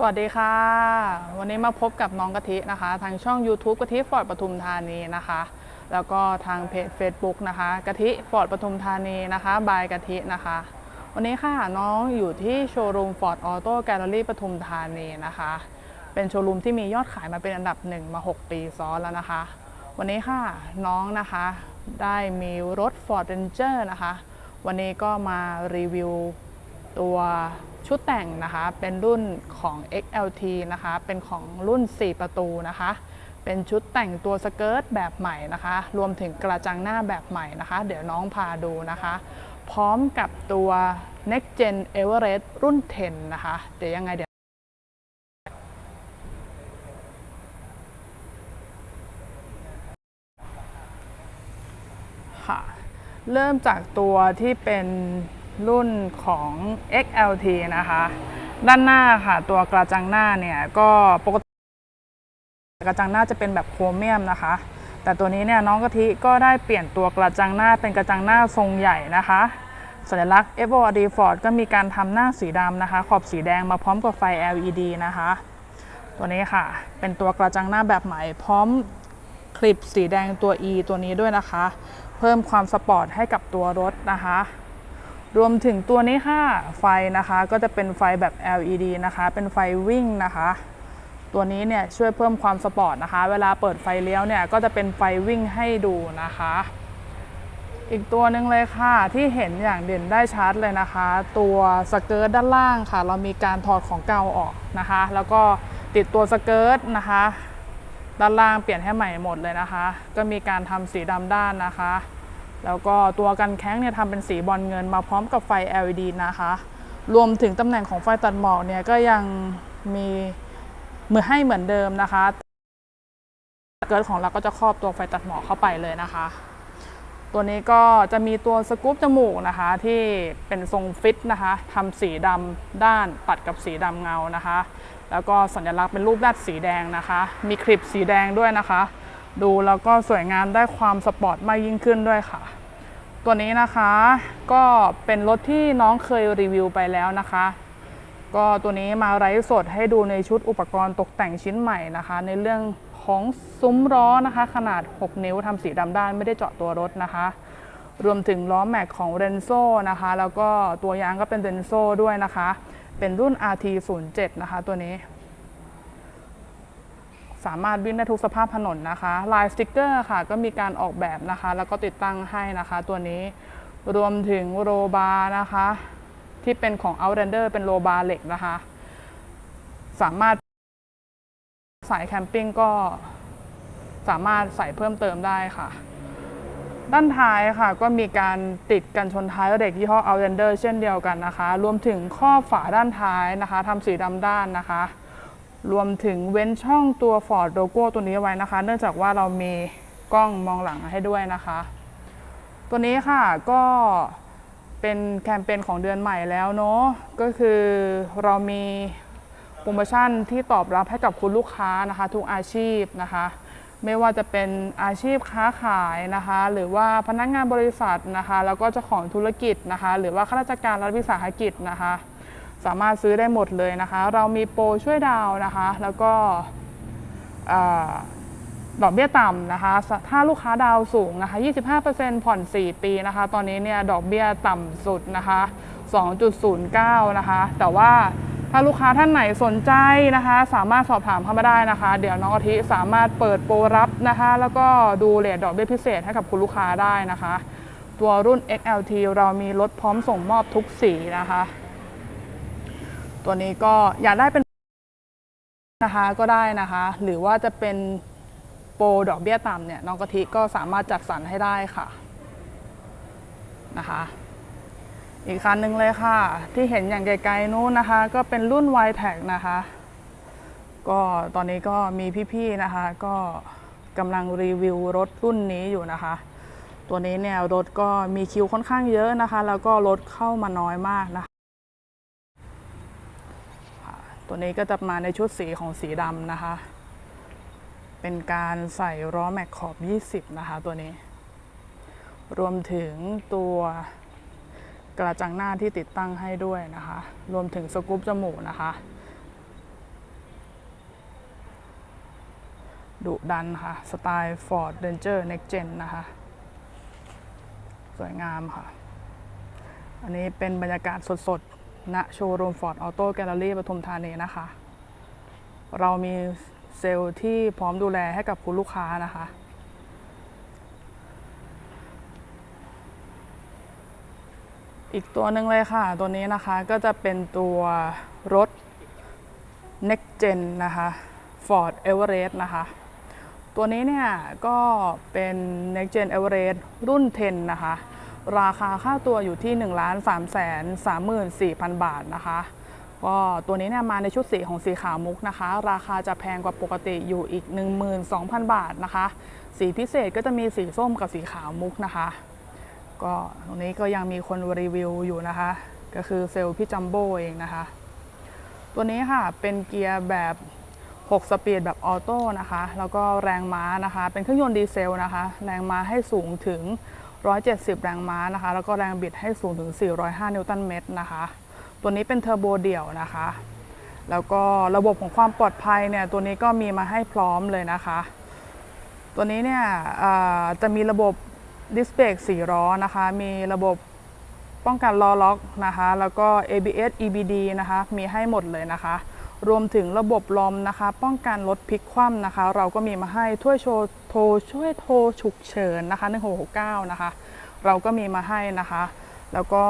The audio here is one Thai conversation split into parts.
สวัสดีค่ะ วันนี้มาพบกับน้องกะทินะคะ ทางช่อง YouTube กะทิฟอร์ดปทุมธานีนะคะ แล้วก็ทางเพจ Facebook นะคะกะทิฟอร์ดปทุมธานีนะคะบายกะทินะคะ วันนี้ค่ะน้องอยู่ที่โชว์รูมฟอร์ดออโต้แกลเลอรี่ปทุมธานีนะคะ เป็นโชว์รูมที่มียอดขายมาเป็นอันดับหนึ่งมา 6 ปีซ้อนแล้วนะคะ วันนี้ค่ะน้องนะคะได้มีรถ Ford Ranger นะคะ วันนี้ก็มารีวิวตัว ชุดแต่งนะคะเป็นรุ่นของ XLT นะคะเป็นของรุ่น 4 ประตูนะคะ เป็นชุดแต่งตัวสเกิร์ตแบบใหม่นะคะ รวมถึงกระจังหน้าแบบใหม่นะคะ เดี๋ยวน้องพาดูนะคะ พร้อมกับตัว Next Gen Everest รุ่น 10 นะคะ เดี๋ยวยังไงเดี๋ยวค่ะเริ่มจากตัวที่เป็น รุ่นของ XLT นะคะ ด้านหน้าค่ะ ตัวกระจังหน้าเนี่ยก็ปกติกระจังหน้าจะเป็นแบบโครเมียมนะคะ แต่ตัวนี้เนี่ยน้องกะทิก็ได้เปลี่ยนตัวกระจังหน้าเป็นกระจังหน้าทรงใหญ่นะคะ สัญลักษณ์ e v o d Ford ก็มีการทำหน้าสีดำนะคะ ขอบสีแดงมาพร้อมกับไฟ LED นะคะ ตัวนี้ค่ะ เป็นตัวกระจังหน้าแบบใหม่พร้อมคลิปสีแดงตัว E ตัวนี้ด้วยนะคะ เพิ่มความสปอร์ตให้กับตัวรถนะคะ รวมถึงตัวนี้ค่ะไฟนะคะก็จะเป็นไฟแบบ LED นะคะ เป็นไฟวิ่งนะคะ ตัวนี้เนี่ยช่วยเพิ่มความสปอร์ตนะคะ เวลาเปิดไฟเลี้ยวเนี่ยก็จะเป็นไฟวิ่งให้ดูนะคะ อีกตัวหนึ่งเลยค่ะที่เห็นอย่างเด่นได้ชัดเลยนะคะ ตัวสเกิร์ตด้านล่างค่ะ เรามีการถอดของเก่าออกนะคะ แล้วก็ติดตัวสเกิร์ตนะคะ ด้านล่างเปลี่ยนให้ใหม่หมดเลยนะคะ ก็มีการทำสีดำด้านนะคะ แล้วก็ตัวกันแข้งเนี่ยทำเป็นสีบอลเงินมาพร้อมกับไฟ LED นะคะ รวมถึงตำแหน่งของไฟตัดหมอกเนี่ยก็ยังมีมือให้เหมือนเดิมนะคะ เกิดของเราก็จะครอบตัวไฟตัดหมอกเข้าไปเลยนะคะ ตัวนี้ก็จะมีตัวสกู๊ปจมูกนะคะ ที่เป็นทรงฟิตนะคะทำสีดำด้านตัดกับสีดำเงานะคะ แล้วก็สัญลักษณ์เป็นรูปด้านสีแดงนะคะ มีคลิปสีแดงด้วยนะคะ ดูแล้วก็สวยงามได้ความสปอร์ตมากยิ่งขึ้นด้วยค่ะ ตัวนี้นะคะก็เป็นรถที่น้องเคยรีวิวไปแล้วนะคะ ก็ตัวนี้มาไร้สดให้ดูในชุดอุปกรณ์ตกแต่งชิ้นใหม่นะคะ ในเรื่องของซุ้มล้อนะคะ ขนาด 6 นิ้วทำสีดำด้านไม่ได้เจาะตัวรถนะคะ รวมถึงล้อแม็กของเรนโซนะคะ แล้วก็ตัวยางก็เป็นเรนโซด้วยนะคะ เป็นรุ่น RT07 นะคะตัวนี้ สามารถวิ่งได้ทุกสภาพถนนนะคะ ลายสติกเกอร์ค่ะก็มีการออกแบบนะคะ แล้วก็ติดตั้งให้นะคะ ตัวนี้รวมถึงโรบาร์นะคะ ที่เป็นของ Outlander เป็นโรบาร์เหล็กนะคะ สามารถสายแคมปิ้งก็สามารถใส่เพิ่มเติมได้ค่ะ ด้านท้ายค่ะก็มีการติดกันชนท้ายเหล็กยี่ห้อ Outlander เช่นเดียวกันนะคะ รวมถึงข้อฝาด้านท้ายนะคะทำสีดำด้านนะคะ รวมถึงเว้นช่องตัว Ford โลโก้ตัวนี้ไว้นะคะ เนื่องจากว่าเรามีกล้องมองหลังให้ด้วยนะคะ ตัวนี้ค่ะก็เป็นแคมเปญของเดือนใหม่แล้วเนาะก็คือเรามีโปรโมชั่นที่ตอบรับให้กับคุณลูกค้านะคะ ทุกอาชีพนะคะ ไม่ว่าจะเป็นอาชีพค้าขายนะคะ หรือว่าพนักงานบริษัทนะคะ แล้วก็เจ้าของธุรกิจนะคะ หรือว่าข้าราชการรัฐวิสาหกิจนะคะ สามารถซื้อได้หมดเลยนะคะ เรามีโปรช่วยดาวนะคะ แล้วก็ดอกเบี้ยต่ำนะคะ ถ้าลูกค้าดาวสูงนะคะ 25%ผ่อน 4 ปีนะคะ ตอนนี้เนี่ยดอกเบี้ยต่ำสุดนะคะ 2.09 นะคะ แต่ว่าถ้าลูกค้าท่านไหนสนใจนะคะ สามารถสอบถามเข้ามาได้นะคะ เดี๋ยวน้องอาทิสามารถเปิดโปรรับนะคะ แล้วก็ดูเลทดอกเบี้ยพิเศษให้กับคุณลูกค้าได้นะคะ ตัวรุ่น XLT เรามีรถพร้อมส่งมอบทุกสีนะคะ ตัวนี้ก็อยากได้เป็นนะคะก็ได้นะคะ หรือว่าจะเป็นโปรดอกเบี้ยต่ำเนี่ยน้องกะทิก็สามารถจัดสรรให้ได้ค่ะนะคะ อีกคันหนึ่งเลยค่ะ ที่เห็นอย่างไกลๆนู้นนะคะ ก็เป็นรุ่น y t e c นะคะ ก็ตอนนี้ก็มีพี่ๆนะคะ ก็กำลังรีวิวรถรุ่นนี้อยู่นะคะ ตัวนี้เนี่ยรถก็มีคิวค่อนข้างเยอะนะคะ แล้วก็รถเข้ามาน้อยมากนะคะ ตัวนี้ก็จะมาในชุดสีของสีดำนะคะ เป็นการใส่ล้อแม็กขอบ 20 นะคะตัวนี้ รวมถึงตัวกระจังหน้าที่ติดตั้งให้ด้วยนะคะ รวมถึงสกู๊ปจมูกนะคะ ดุดันค่ะ สไตล์ Ford Ranger Next Gen นะคะ สวยงามค่ะ อันนี้เป็นบรรยากาศสดๆ ณโชว์รูม Ford Auto Gallery ปทุมธานีนะคะ เรามีเซลล์ที่พร้อมดูแลให้กับคุณลูกค้านะคะ อีกตัวหนึ่งเลยค่ะ ตัวนี้นะคะก็จะเป็นตัวรถ Next Gen นะคะ Ford Everest นะคะ ตัวนี้เนี่ยก็เป็น Next Gen Everest รุ่น 10 นะคะ ราคาค่าตัวอยู่ที่1 3 3 4 0 0 0 บาทนะคะก็ตัวนี้เนี่ยมาในชุดสีของสีขาวมุกนะคะ ราคาจะแพงกว่าปกติอยู่อีก 12,000 บาทนะคะ สีพิเศษก็จะมีสีส้มกับสีขาวมุกนะคะ ก็ตรงนี้ก็ยังมีคนรีวิวอยู่นะคะ ก็คือเซลล์พี่จัมโบ้เองนะคะ ตัวนี้ค่ะเป็นเกียร์แบบ 6 สปีดแบบออโต้นะคะ แล้วก็แรงม้านะคะ เป็นเครื่องยนต์ดีเซลนะคะ แรงม้าให้สูงถึง 170 แรงม้านะคะ แล้วก็แรงบิดให้สูงถึง 405 นิวตันเมตรนะคะ ตัวนี้เป็นเทอร์โบเดี่ยวนะคะ แล้วก็ระบบของความปลอดภัยเนี่ย ตัวนี้ก็มีมาให้พร้อมเลยนะคะ ตัวนี้เนี่ยจะมีระบบดิสเบรก4ล้อนะคะ มีระบบป้องกันล้อล็อกนะคะ แล้วก็ ABS EBD นะคะ มีให้หมดเลยนะคะ รวมถึงระบบลมนะคะ ป้องกันรถพลิกคว่ำนะคะ เราก็มีมาให้ช่วยโชว์โทรช่วยโทรฉุกเฉินนะคะ1669นะคะ เราก็มีมาให้นะคะ แล้วก็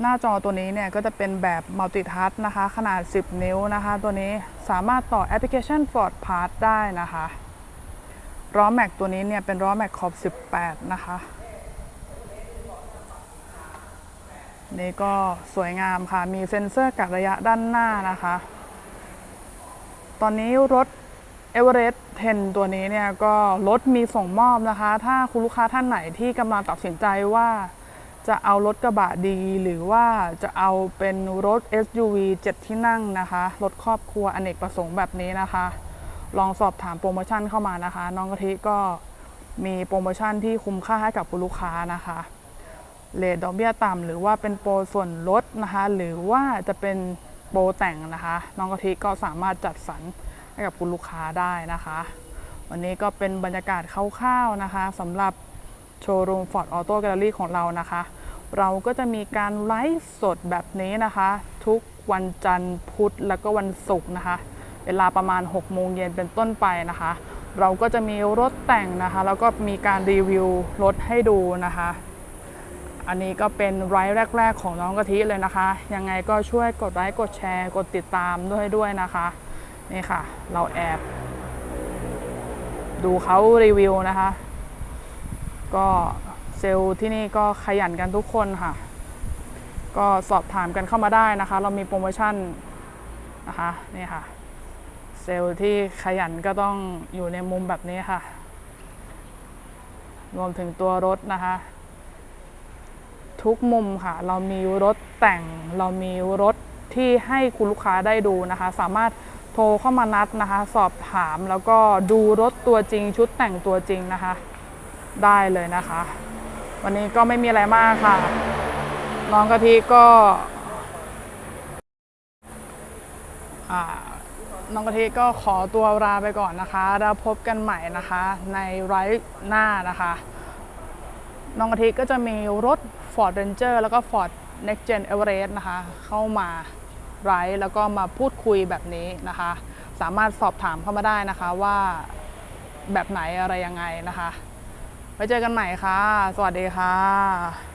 หน้าจอตัวนี้เนี่ยก็จะเป็นแบบมัลติทัชนะคะ ขนาด 10 นิ้วนะคะ ตัวนี้สามารถต่อแอปพลิเคชัน Ford Pass ได้นะคะล้อแม็กตัวนี้เนี่ยเป็นล้อแม็กขอบ 18 นะคะ นี่ก็สวยงามค่ะ มีเซ็นเซอร์กักระยะด้านหน้านะคะ ตอนนี้รถ e v e r e s t 10 ตัวนี้เนี่ยก็รถมีส่งมอบนะคะ ถ้าคุณลูกค้าท่านไหนที่กำลังตัดสินใจว่าจะเอารถกระบะดี หรือว่าจะเอาเป็นรถ SUV 7 ที่นั่งนะคะ รถครอบครัวอเนกประสงค์แบบนี้นะคะ ลองสอบถามโปรโมชั่นเข้ามานะคะ น้องกะทิก็มีโปรโมชั่นที่คุ้มค่าให้กับคุณลูกค้านะคะเลทดอกเบี้ยต่ำหรือว่าเป็นโปรส่วนลดนะคะ หรือว่าจะเป็น โปรแต่งนะคะ น้องกะทิก็สามารถจัดสรรให้กับคุณลูกค้าได้นะคะ วันนี้ก็เป็นบรรยากาศคร่าวๆนะคะสำหรับโชว์รูม Ford Auto Gallery ของเรานะคะ เราก็จะมีการไลฟ์สดแบบนี้นะคะ ทุกวันจันทร์พุธแล้วก็วันศุกร์นะคะ เวลาประมาณ 6 โมงเย็นเป็นต้นไปนะคะ เราก็จะมีรถแต่งนะคะ แล้วก็มีการรีวิวรถให้ดูนะคะ อันนี้ก็เป็นไลฟ์แรก ๆ ของน้องกะทิเลยนะคะ ยังไงก็ช่วยกดไลค์กดแชร์ กดติดตามด้วยด้วยนะคะ นี่ค่ะ เราแอบ ดูเขารีวิวนะคะ ก็เซลล์ที่นี่ก็ขยันกันทุกคนค่ะ ก็สอบถามกันเข้ามาได้นะคะ เรามีโปรโมชั่นนะคะนี่ค่ะ เซลล์ที่ขยันก็ต้องอยู่ในมุมแบบนี้ค่ะ รวมถึงตัวรถนะคะ ทุกมุมค่ะ เรามีรถแต่ง เรามีรถที่ให้คุณลูกค้าได้ดูนะคะ สามารถโทรเข้ามานัดนะคะ สอบถามแล้วก็ดูรถตัวจริง ชุดแต่งตัวจริงนะคะ ได้เลยนะคะ วันนี้ก็ไม่มีอะไรมากค่ะ น้องกะทิก็น้องกะทิก็ขอตัวลาไปก่อนนะคะ แล้วพบกันใหม่นะคะ ในไรฟ์หน้านะคะ น้องกะทิก็จะมีรถ Ford Ranger แล้วก็ Ford Next Gen Everest นะคะ เข้ามาไรฟ์แล้วก็มาพูดคุยแบบนี้นะคะ สามารถสอบถามเข้ามาได้นะคะว่าแบบไหนอะไรยังไงนะคะไว้เจอกันใหม่ค่ะ สวัสดีค่ะ